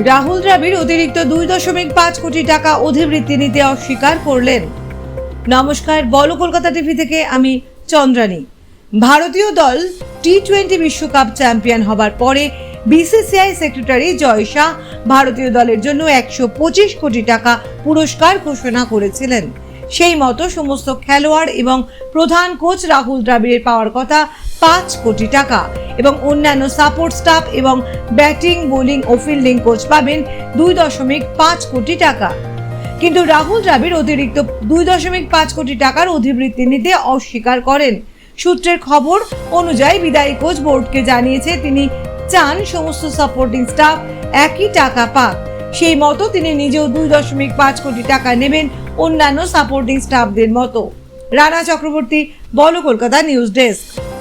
রাহুল দ্রাবিড় অতিরিক্ত দুই দশমিক পাঁচ কোটি টাকা অধিবৃত্তি নিতে অস্বীকার করলেন। নমস্কার, বল কলকাতা টিভি থেকে আমি চন্দ্রানী। ভারতীয় দল টি টোয়েন্টি বিশ্বকাপ চ্যাম্পিয়ন হবার পরে বিসিসিআই সেক্রেটারি জয় শাহ ভারতীয় দলের জন্য একশো পঁচিশ কোটি টাকা পুরস্কার ঘোষণা করেছিলেন। সেই মতো সমস্ত খেলোয়াড় এবং প্রধান কোচ রাহুল দ্রাবিড়ের পাওয়ার কথা পাঁচ কোটি টাকা এবং অন্যান্য সাপোর্ট স্টাফ এবং ব্যাটিং, বোলিং ও ফিল্ডিং কোচ পাবেন দুই দশমিক পাঁচ কোটি টাকা। কিন্তু রাহুল দ্রাবিড় অতিরিক্ত দুই দশমিক পাঁচ কোটি টাকার অধিবৃত্তি নিতে অস্বীকার করেন। সূত্রের খবর অনুযায়ী বিদায়ী কোচ বোর্ডকে জানিয়েছে তিনি চান সমস্ত সাপোর্টিং স্টাফ একই টাকা পাক। সেই মতো তিনি নিজেও দুই দশমিক পাঁচ কোটি টাকা নেবেন অন্যান্য সাপোর্টিং স্টাফদের মতো। রানা চক্রবর্তী বল কলকাতা নিউজ ডেস্ক।